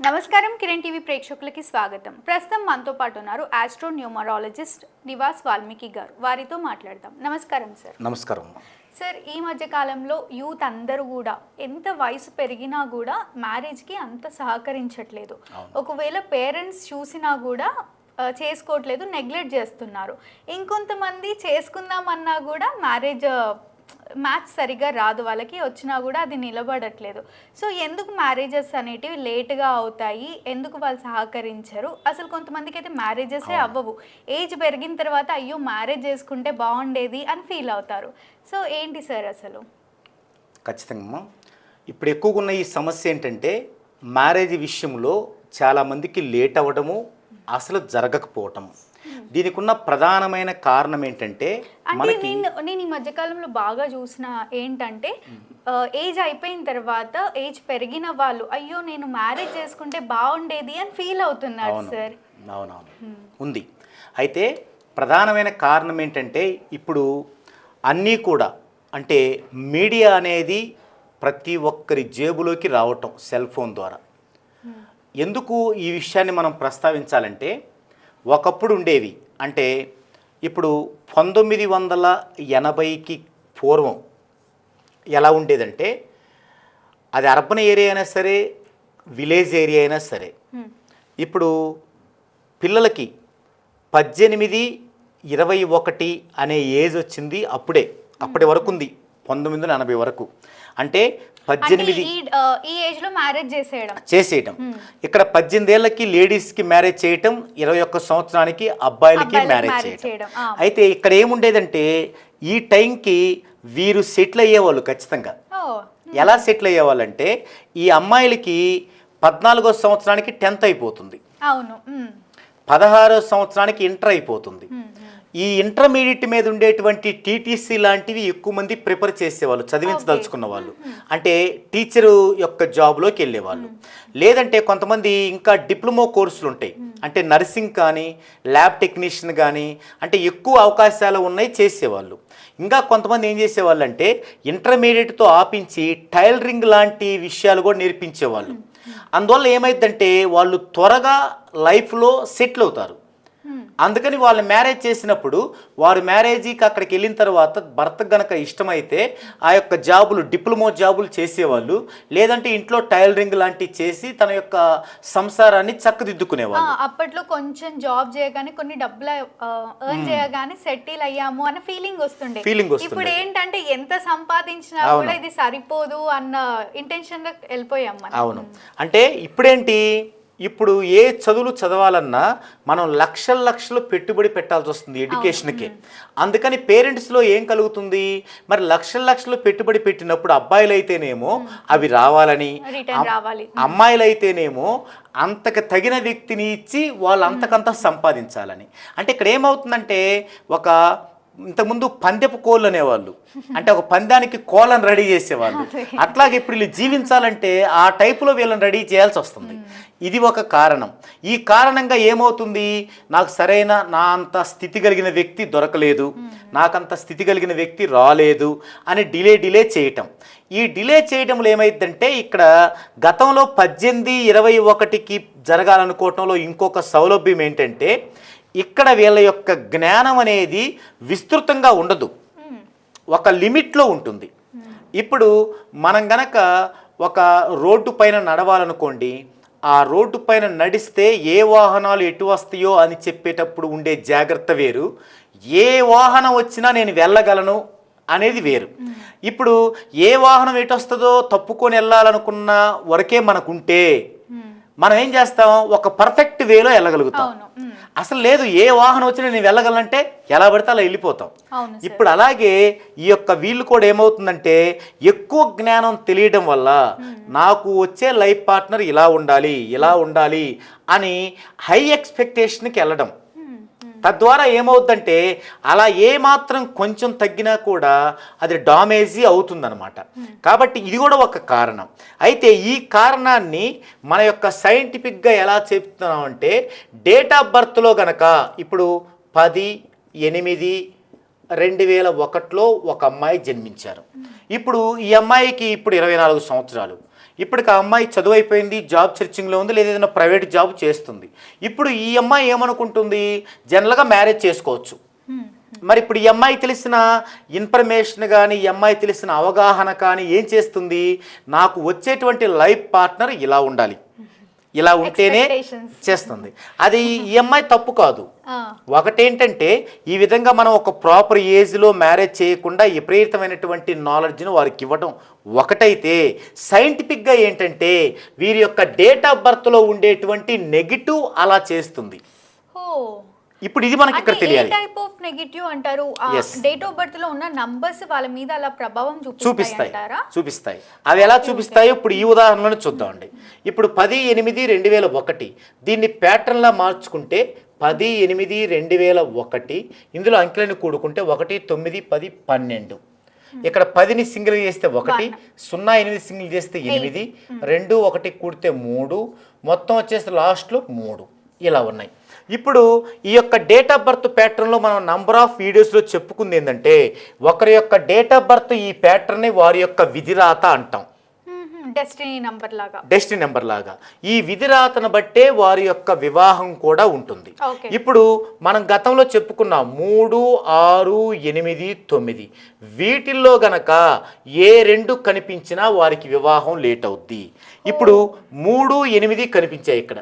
నమస్కారం కిరణ్ టీవీ ప్రేక్షకులకి స్వాగతం. ప్రస్తుతం మనతో పాటు ఉన్నారు ఆస్ట్రో న్యూమరాలజిస్ట్ నివాస్ వాల్మీకి గారు. వారితో మాట్లాడదాం. నమస్కారం సార్. నమస్కారం. సార్ ఈ మధ్య కాలంలో యూత్ అందరూ కూడా ఎంత వయసు పెరిగినా కూడా మ్యారేజ్కి అంత సహకరించట్లేదు. ఒకవేళ పేరెంట్స్ చూసినా కూడా చేసుకోవట్లేదు నెగ్లెక్ట్ చేస్తున్నారు. ఇంకొంతమంది చేసుకుందామన్నా కూడా మ్యారేజ్ మ్యాచ్ సరిగా రాదు వాళ్ళకి వచ్చినా కూడా అది నిలబడట్లేదు. సో ఎందుకు మ్యారేజెస్ అనేటివి లేట్గా అవుతాయి? ఎందుకు వాళ్ళు సహకరించరు? అసలు కొంతమందికి అయితే మ్యారేజెసే అవ్వవు. ఏజ్ పెరిగిన తర్వాత అయ్యో మ్యారేజ్ చేసుకుంటే బాగుండేది అని ఫీల్ అవుతారు. సో ఏంటి సార్ అసలు? ఖచ్చితంగా. ఇప్పుడు ఎక్కువగా ఉన్న ఈ సమస్య ఏంటంటే మ్యారేజ్ విషయంలో చాలామందికి లేట్ అవ్వడము అసలు జరగకపోవటం దీనికి ఉన్న ప్రధానమైన కారణం ఏంటంటే అంటే నేను నేను ఈ మధ్యకాలంలో బాగా చూసిన ఏంటంటే ఏజ్ అయిపోయిన తర్వాత ఏజ్ పెరిగిన వాళ్ళు అయ్యో నేను మ్యారేజ్ చేసుకుంటే బాగుండేది అని ఫీల్ అవుతున్నారు సార్. అవునవును. ఉంది. అయితే ప్రధానమైన కారణం ఏంటంటే ఇప్పుడు అన్నీ కూడా అంటే మీడియా అనేది ప్రతి ఒక్కరి జేబులోకి రావటం సెల్ ఫోన్ ద్వారా. ఎందుకు ఈ విషయాన్ని మనం ప్రస్తావించాలంటే ఒకప్పుడు ఉండేవి. అంటే ఇప్పుడు పంతొమ్మిది వందల ఎనభైకి పూర్వం ఎలా ఉండేదంటే అది అర్బన్ ఏరియా అయినా సరే విలేజ్ ఏరియా అయినా సరే. ఇప్పుడు పిల్లలకి పద్దెనిమిది ఇరవై ఒకటి అనే ఏజ్ వచ్చింది అప్పుడే. అప్పటి వరకు ఉంది. పంతొమ్మిది వందల ఎనభై వరకు. అంటే పద్దెనిమిది ఈ ఏజ్లో మ్యారేజ్ చేసేయడం. చేసేయటం. ఇక్కడ పద్దెనిమిది ఏళ్ళకి లేడీస్కి మ్యారేజ్ చేయటం ఇరవై ఒక్క సంవత్సరానికి అబ్బాయిలకి మ్యారేజ్ చేయడం. అయితే ఇక్కడ ఏముండేదంటే ఈ టైంకి వీరు సెటిల్ అయ్యేవాళ్ళు ఖచ్చితంగా. ఎలా సెటిల్ అయ్యేవాళ్ళంటే ఈ అమ్మాయిలకి పద్నాలుగో సంవత్సరానికి టెన్త్ అయిపోతుంది. అవును పదహారో సంవత్సరానికి ఇంటర్ అయిపోతుంది. ఈ ఇంటర్మీడియట్ మీద ఉండేటువంటి టీటీసీ లాంటివి ఎక్కువ మంది ప్రిపేర్ చేసేవాళ్ళు చదివించదలుచుకున్న వాళ్ళు. అంటే టీచరు యొక్క జాబ్లోకి వెళ్ళేవాళ్ళు. లేదంటే కొంతమంది ఇంకా డిప్లొమా కోర్సులు ఉంటాయి. అంటే నర్సింగ్ కానీ ల్యాబ్ టెక్నీషియన్ కానీ అంటే ఎక్కువ అవకాశాలు ఉన్నాయి చేసేవాళ్ళు. ఇంకా కొంతమంది ఏం చేసేవాళ్ళు అంటే ఇంటర్మీడియట్తో ఆపించి టైలరింగ్ లాంటి విషయాలు కూడా నేర్పించేవాళ్ళు. అందువల్ల ఏమైందంటే వాళ్ళు త్వరగా లైఫ్లో సెటిల్ అవుతారు. అందుకని వాళ్ళు మ్యారేజ్ చేసినప్పుడు వారు మ్యారేజీకి అక్కడికి వెళ్ళిన తర్వాత భర్త గనక ఇష్టమైతే ఆ యొక్క జాబులు డిప్లొమా జాబులు చేసేవాళ్ళు లేదంటే ఇంట్లో టైలరింగ్ లాంటివి చేసి తన యొక్క సంసారాన్ని చక్కదిద్దుకునేవాళ్ళు. అప్పట్లో కొంచెం జాబ్ చేయగానే కొన్ని డబ్బులు ఎర్న్ చేయగానే సెటిల్ అయ్యాము అన్న ఫీలింగ్ వస్తుండే. Feeling వస్తుండే. ఇప్పుడు ఏంటంటే ఎంత సంపాదించినా. కూడా ఇది సరిపోదు అన్న ఇంటెన్షన్ వెళ్ళిపోయాం అవును. అంటే ఇప్పుడేంటి? ఇప్పుడు ఏ చదువులు చదవాలన్నా మనం లక్షల లక్షలు పెట్టుబడి పెట్టాల్సి వస్తుంది ఎడ్యుకేషన్కి. అందుకని పేరెంట్స్లో ఏం కలుగుతుంది? మరి లక్షల లక్షలు పెట్టుబడి పెట్టినప్పుడు అబ్బాయిలు అయితేనేమో అవి రావాలని అమ్మాయిలు అయితేనేమో అంతకు తగిన వ్యక్తిని ఇచ్చి వాళ్ళు అంతకంత సంపాదించాలని. అంటే ఇక్కడ ఏమవుతుందంటే ఒక ఇంతకుముందు పందెపు కోళ్ళు అనేవాళ్ళు. అంటే ఒక పందానికి కోళ్ళని రెడీ చేసేవాళ్ళు. అట్లాగే ఇప్పుడు వీళ్ళు జీవించాలంటే ఆ టైపులో వీళ్ళని రెడీ చేయాల్సి వస్తుంది. ఇది ఒక కారణం. ఈ కారణంగా ఏమవుతుంది? నాకు సరైన నా అంత స్థితి కలిగిన వ్యక్తి దొరకలేదు. నాకంత స్థితి కలిగిన వ్యక్తి రాలేదు అని డిలే డిలే చేయటం. ఈ డిలే చేయడంలో ఏమైందంటే ఇక్కడ గతంలో పద్దెనిమిది ఇరవై ఒకటికి జరగాలనుకోవటంలో ఇంకొక సౌలభ్యం ఏంటంటే ఇక్కడ వీళ్ళ యొక్క జ్ఞానం అనేది విస్తృతంగా ఉండదు. ఒక లిమిట్లో ఉంటుంది. ఇప్పుడు మనం గనక ఒక రోడ్డు పైన నడవాలనుకోండి ఆ రోడ్డు పైన నడిస్తే ఏ వాహనాలు ఎటు వస్తాయో అని చెప్పేటప్పుడు ఉండే జాగ్రత్త వేరు. ఏ వాహనం వచ్చినా నేను వెళ్ళగలను అనేది వేరు. ఇప్పుడు ఏ వాహనం ఎటు వస్తుందో తప్పుకొని వెళ్ళాలనుకున్న వరకే మనకుంటే మనం ఏం చేస్తాం? ఒక పర్ఫెక్ట్ వేలో వెళ్ళగలుగుతాం. అసలు లేదు ఏ వాహనం వచ్చినా నేను వెళ్ళగలంటే ఎలా పడితే అలా వెళ్ళిపోతాం. ఇప్పుడు అలాగే ఈ యొక్క వీళ్ళు కూడా ఏమవుతుందంటే ఎక్కువ జ్ఞానం తెలియడం వల్ల నాకు వచ్చే లైఫ్ పార్ట్నర్ ఇలా ఉండాలి ఇలా ఉండాలి అని హై ఎక్స్పెక్టేషన్కి వెళ్ళడం. తద్వారా ఏమవుద్దంటే అలా ఏ మాత్రం కొంచెం తగ్గినా కూడా అది డామేజీ అవుతుందన్నమాట. కాబట్టి ఇది కూడా ఒక కారణం. అయితే ఈ కారణాన్ని మన యొక్క సైంటిఫిక్గా ఎలా చెప్తున్నామంటే డేట్ ఆఫ్ బర్త్లో గనక ఇప్పుడు పది ఎనిమిది రెండు వేల ఒకటిలో ఒక అమ్మాయి జన్మించారు. ఇప్పుడు ఈ అమ్మాయికి ఇప్పుడు ఇరవై నాలుగు సంవత్సరాలు. ఇప్పటికి ఆ అమ్మాయి చదువు అయిపోయింది జాబ్ సెర్చింగ్లో ఉంది లేదా ఏదైనా ప్రైవేట్ జాబ్ చేస్తుంది. ఇప్పుడు ఈ అమ్మాయి ఏమనుకుంటుంది? జనరల్గా మ్యారేజ్ చేసుకోవచ్చు. మరి ఇప్పుడు ఈ అమ్మాయి తెలిసిన ఇన్ఫర్మేషన్ కానీ ఈ అమ్మాయి తెలిసిన అవగాహన కానీ ఏం చేస్తుంది? నాకు వచ్చేటువంటి లైఫ్ పార్ట్నర్ ఇలా ఉండాలి. ఇలా ఉంటేనే. చేస్తుంది. అది ఈ అమ్మాయి తప్పు కాదు. ఒకటేంటంటే ఈ విధంగా మనం ఒక ప్రాపర్ ఏజ్లో మ్యారేజ్ చేయకుండా విపరీతమైనటువంటి నాలెడ్జ్ను వారికి ఇవ్వడం ఒకటైతే సైంటిఫిక్గా ఏంటంటే వీరి యొక్క డేట్ ఆఫ్ బర్త్లో ఉండేటువంటి నెగిటివ్ అలా చేస్తుంది. ఇప్పుడు ఇది మనకి ఇక్కడ తెలియాలి. టైప్ ఆఫ్ నెగిటివ్ అంటారు. డేట్ ఆఫ్ బర్త్లో ఉన్న నంబర్స్ వాళ్ళ మీద అలా ప్రభావం చూపిస్తాయి చూపిస్తాయి. అవి ఎలా చూపిస్తాయో ఇప్పుడు ఈ ఉదాహరణను చూద్దామండి. ఇప్పుడు పది ఎనిమిది రెండు వేల ఒకటి. దీన్ని ప్యాటర్న్లా మార్చుకుంటే పది ఎనిమిది రెండు వేల ఒకటి ఇందులో అంకెలను కూడుకుంటే ఒకటి తొమ్మిది పది పన్నెండు. ఇక్కడ పదిని సింగిల్ చేస్తే ఒకటి సున్నా ఎనిమిది సింగిల్ చేస్తే ఎనిమిది. రెండు ఒకటి కూడితే మూడు మొత్తం వచ్చేసి లాస్ట్లో మూడు. ఇలా ఉన్నాయి. ఇప్పుడు ఈ యొక్క డేట్ ఆఫ్ బర్త్ ప్యాటర్న్లో మనం నంబర్ ఆఫ్ వీడియోస్లో చెప్పుకుంది ఏంటంటే ఒకరి యొక్క డేట్ ఆఫ్ బర్త్ ఈ ప్యాటర్న్ని వారి యొక్క విధిరాత అంటాం. డెస్టినీ నంబర్ లాగా. డెస్టినీ నెంబర్ లాగా. ఈ విధిరాతను బట్టే వారి యొక్క వివాహం కూడా ఉంటుంది. ఇప్పుడు మనం గతంలో చెప్పుకున్నాం మూడు ఆరు ఎనిమిది తొమ్మిది వీటిల్లో గనక ఏ రెండు కనిపించినా వారికి వివాహం లేట్ అవుద్ది. ఇప్పుడు మూడు ఎనిమిది కనిపించాయి ఇక్కడ.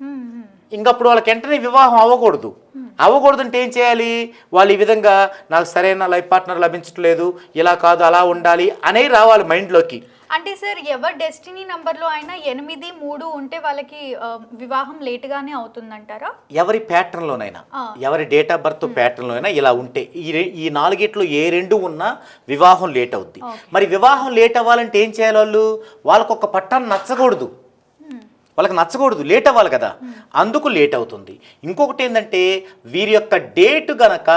హ్మ్. ఇంకప్పుడు వాళ్ళకి వెంటనే వివాహం అవ్వకూడదు. అవ్వకూడదు అంటే ఏం చేయాలి? వాళ్ళు ఈ విధంగా నాకు సరైన లైఫ్ పార్ట్నర్ లభించట్లేదు ఇలా కాదు అలా ఉండాలి అనేవి రావాలి మైండ్లోకి. అంటే సార్ ఎవరి డెస్టినీ నంబర్లో అయినా ఎనిమిది మూడు ఉంటే వాళ్ళకి వివాహం లేట్ గానే అవుతుందంటారా? ఎవరి ప్యాటర్న్లోనైనా. ఎవరి డేట్ ఆఫ్ బర్త్ ప్యాటర్న్లోనైనా ఇలా ఉంటే ఈ ఈ నాలుగిట్లో ఏ రెండు ఉన్నా వివాహం లేట్ అవుద్ది మరి వివాహం లేట్ అవ్వాలంటే ఏం చేయాలి వాళ్ళు? వాళ్ళకు ఒక పట్టాన్ని నచ్చకూడదు వాళ్ళకి నచ్చకూడదు లేట్ అవ్వాలి కదా అందుకు లేట్ అవుతుంది ఇంకొకటి ఏంటంటే వీరి యొక్క డేట్ గనక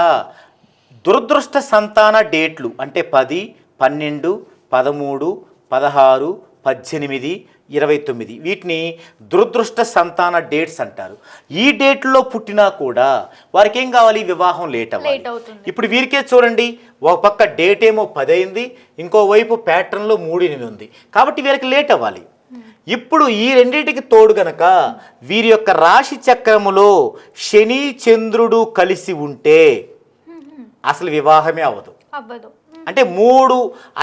దురదృష్ట సంతాన డేట్లు అంటే పది పన్నెండు పదమూడు పదహారు పద్దెనిమిది ఇరవై తొమ్మిది. వీటిని దురదృష్ట సంతాన డేట్స్ అంటారు. ఈ డేట్లో పుట్టినా కూడా వారికి ఏం కావాలి? వివాహం లేట్ అవ్వాలి. ఇప్పుడు వీరికే చూడండి ఒక పక్క డేట్ ఏమో పది అయింది ఇంకో వైపు ప్యాటర్న్లో మూడు ఎనిమిది ఉంది. కాబట్టి వీరికి లేట్ అవ్వాలి. ఇప్పుడు ఈ రెండింటికి తోడు గనక వీరి యొక్క రాశి చక్రములో శని చంద్రుడు కలిసి ఉంటే అసలు వివాహమే అవ్వదు. అవ్వదు. అంటే మూడు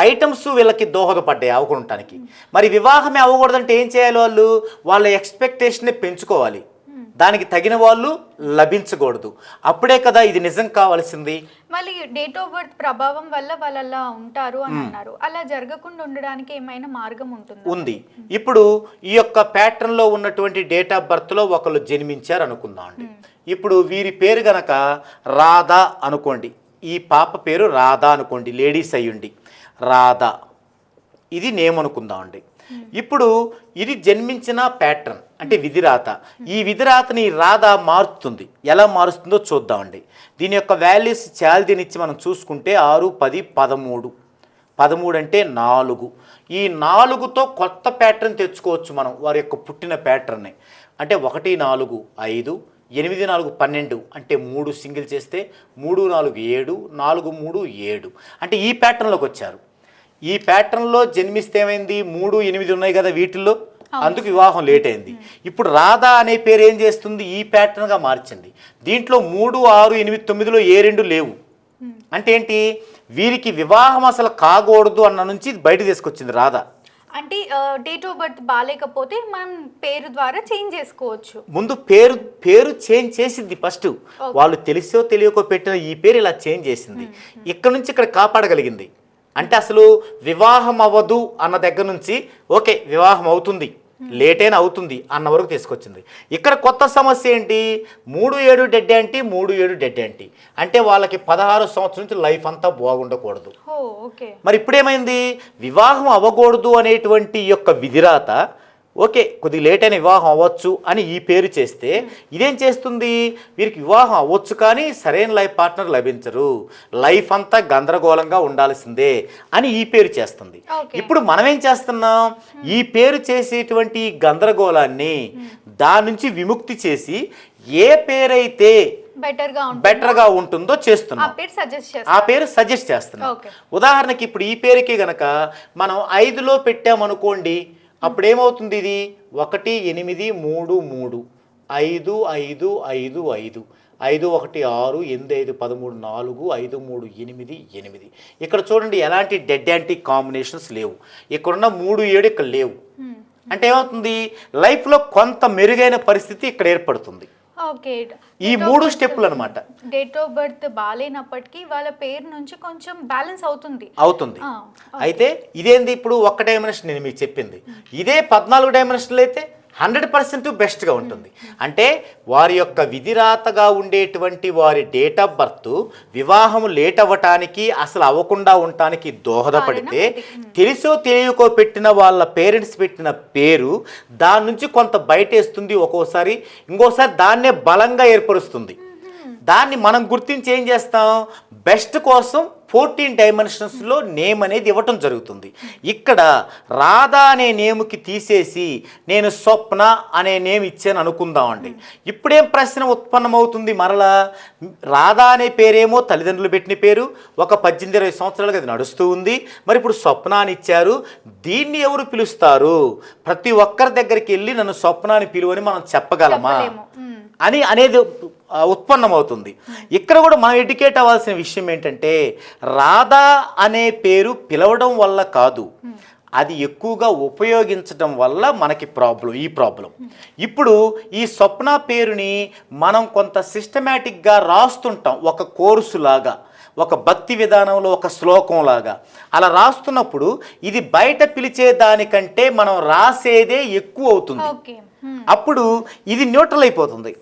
ఐటమ్స్ వీళ్ళకి దోహదపడ్డాయి అవ్వకుండటానికి మరి వివాహమే అవ్వకూడదంటే ఏం చేయాలి వాళ్ళు? వాళ్ళ ఎక్స్పెక్టేషన్ని పెంచుకోవాలి. దానికి తగిన వాళ్ళు లభించకూడదు. అప్పుడే కదా ఇది నిజం కావాల్సింది. మళ్ళీ డేట్ ఆఫ్ బర్త్ ప్రభావం వల్ల వాళ్ళు అలా ఉంటారు అని అన్నారు. అలా జరగకుండా ఉండడానికి ఏమైనా మార్గం ఉంటుందా? ఉంది. ఇప్పుడు ఈ యొక్క ప్యాటర్న్లో ఉన్నటువంటి డేట్ ఆఫ్ బర్త్లో ఒకళ్ళు జన్మించారు అనుకుందాం అండి ఇప్పుడు వీరి పేరు గనక రాధా అనుకోండి. ఈ పాప పేరు రాధా అనుకోండి లేడీస్ అయ్యుండి. రాధా. ఇది నేమ్ అనుకుందామండి ఇప్పుడు ఇది జన్మించిన ప్యాటర్న్ అంటే విధిరాత. ఈ విధిరాతని రాధ మారుస్తుంది ఎలా మారుస్తుందో చూద్దామండి దీని యొక్క వాల్యూస్ చాల్దీనిచ్చి మనం చూసుకుంటే ఆరు పది పదమూడు. పదమూడు అంటే నాలుగు. ఈ నాలుగుతో కొత్త ప్యాటర్న్ తెచ్చుకోవచ్చు మనం వారి యొక్క పుట్టిన ప్యాటర్న్ని. అంటే ఒకటి నాలుగు ఐదు ఎనిమిది నాలుగు పన్నెండు అంటే మూడు సింగిల్ చేస్తే మూడు నాలుగు ఏడు నాలుగు మూడు ఏడు. అంటే ఈ ప్యాటర్న్లోకి వచ్చారు. ఈ ప్యాటర్న్లో జన్మిస్తే ఏమైంది? మూడు ఎనిమిది ఉన్నాయి కదా వీటిల్లో. అందుకు వివాహం లేట్ అయింది. ఇప్పుడు రాధా అనే పేరు ఏం చేస్తుంది? ఈ ప్యాటర్న్గా మార్చింది దీంట్లో మూడు ఆరు ఎనిమిది తొమ్మిదిలో ఏ రెండు లేవు. అంటే ఏంటి? వీరికి వివాహం అసలు కాకూడదు అన్న నుంచి బయట తీసుకొచ్చింది రాధా. అంటే డేట్ ఆఫ్ బర్త్ బాగాలేకపోతే మనం పేరు ద్వారా చేంజ్ చేసుకోవచ్చు. ముందు పేరు పేరు చేంజ్ చేసింది ఫస్ట్ వాళ్ళు తెలిసో తెలియకో పెట్టిన ఈ పేరు ఇలా చేంజ్ చేసింది. ఇక్కడ నుంచి ఇక్కడ కాపాడగలిగింది. అంటే అసలు వివాహం అవ్వదు అన్న దగ్గర నుంచి ఓకే వివాహం అవుతుంది. లేట్ అయినా అవుతుంది అన్న వరకు తీసుకొచ్చింది. ఇక్కడ కొత్త సమస్య ఏంటి? మూడు ఏడు డెడ్ ఏంటి? మూడు ఏడు డెడ్ ఏంటి? అంటే వాళ్ళకి పదహారు సంవత్సరం నుంచి లైఫ్ అంతా బాగుండకూడదు. మరి ఇప్పుడేమైంది? వివాహం అవ్వకూడదు అనేటువంటి యొక్క విధిరాత ఓకే కొద్ది లేట్ అయిన వివాహం అవ్వచ్చు అని ఈ పేరు చేస్తే ఇదేం చేస్తుంది? వీరికి వివాహం అవ్వచ్చు కానీ సరైన లైఫ్ పార్ట్నర్ లభించరు. లైఫ్ అంతా గందరగోళంగా ఉండాల్సిందే అని ఈ పేరు చేస్తుంది. ఇప్పుడు మనం ఏం చేస్తున్నాం ఈ పేరు చేసేటువంటి గందరగోళాన్ని దాని నుంచి విముక్తి చేసి ఏ పేరైతే బెటర్గా ఉంటుంది బెటర్గా ఉంటుందో చేస్తున్నాం. ఆ పేరు సజెస్ట్ చేస్తున్నాం. ఉదాహరణకి ఇప్పుడు ఈ పేరుకి గనక మనం ఐదులో పెట్టామనుకోండి అప్పుడు ఏమవుతుంది ఇది? ఒకటి ఎనిమిది మూడు మూడు. ఐదు ఐదు ఐదు ఐదు. ఐదు ఒకటి ఆరు ఎనిమిది ఐదు పదమూడు నాలుగు ఐదు మూడు ఎనిమిది ఎనిమిది. ఇక్కడ చూడండి ఎలాంటి డెడ్ యాంటీ కాంబినేషన్స్ లేవు. ఇక్కడున్న మూడు ఏడు ఇక్కడ లేవు. అంటే ఏమవుతుంది? లైఫ్లో కొంత మెరుగైన పరిస్థితి ఇక్కడ ఏర్పడుతుంది. ఓకే. ఈ మూడు స్టెప్పులు అనమాట డేట్ ఆఫ్ బర్త్ బాగాలేనప్పటికీ వాళ్ళ పేరు నుంచి కొంచెం బ్యాలెన్స్ అవుతుంది. అవుతుంది. అయితే ఇదేంది ఇప్పుడు ఒక్క డైమెన్షన్ నేను మీకు చెప్పింది. ఇదే పద్నాలుగు డైమెన్షన్లు అయితే హండ్రెడ్ పర్సెంట్ బెస్ట్గా ఉంటుంది. అంటే వారి యొక్క విధిరాతగా ఉండేటువంటి వారి డేట్ ఆఫ్ బర్త్ వివాహం లేట్ అవ్వటానికి అసలు అవ్వకుండా ఉండటానికి దోహదపడితే తెలుసో తెలియకో పెట్టిన వాళ్ళ పేరెంట్స్ పెట్టిన పేరు దాని నుంచి కొంత బయటేస్తుంది ఒక్కోసారి. ఇంకోసారి దాన్నే బలంగా ఏర్పరుస్తుంది. దాన్ని మనం గుర్తించి ఏం చేస్తాం? బెస్ట్ కోసం ఫోర్టీన్ డైమెన్షన్స్లో నేమ్ అనేది ఇవ్వటం జరుగుతుంది. ఇక్కడ రాధా అనే నేముకి తీసేసి నేను స్వప్న అనే నేమ్ ఇచ్చాను అనుకుందామండి. ఇప్పుడేం ప్రశ్న ఉత్పన్నమవుతుంది మరలా? రాధా అనే పేరేమో తల్లిదండ్రులు పెట్టిన పేరు ఒక పద్దెనిమిది ఇరవై సంవత్సరాలుగా అది నడుస్తూ ఉంది. మరి ఇప్పుడు స్వప్న అని ఇచ్చారు. దీన్ని ఎవరు పిలుస్తారు? ప్రతి ఒక్కరి దగ్గరికి వెళ్ళి నన్ను స్వప్న అని పిలువని మనం చెప్పగలమా. అని అనేది ఉత్పన్నమవుతుంది. ఇక్కడ కూడా మనం ఎడ్యుకేట్ అవ్వాల్సిన విషయం ఏంటంటే రాధా అనే పేరు పిలవడం వల్ల కాదు. అది ఎక్కువగా ఉపయోగించడం వల్ల మనకి ప్రాబ్లం ఈ ప్రాబ్లం ఇప్పుడు ఈ స్వప్న పేరుని మనం కొంత సిస్టమేటిక్గా రాస్తుంటాం ఒక కోర్సు లాగా ఒక భక్తి విధానంలో ఒక శ్లోకం లాగా. అలా రాస్తున్నప్పుడు ఇది బయట పిలిచే దానికంటే మనం రాసేదే ఎక్కువ అవుతుంది. అప్పుడు ఇది న్యూట్రల్ అయిపోతుంది.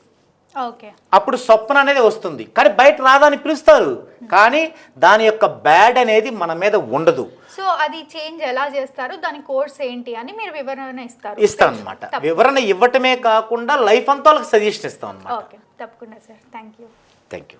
అప్పుడు స్వప్న అనేది వస్తుంది. కానీ బయట రాదని పిలుస్తారు. కానీ దాని యొక్క బ్యాడ్ అనేది మన మీద ఉండదు. సో అది చేంజ్ ఎలా చేస్తారు? దాని కోర్స్ ఏంటి అని మీరు వివరణ ఇస్తారు. ఇస్తాం అనమాట వివరణ ఇవ్వటమే కాకుండా లైఫ్ అంతా వాళ్ళకి సజెషన్ ఇస్తాం అనమాట ఓకే. తప్పకుండా sir. Thank you thank you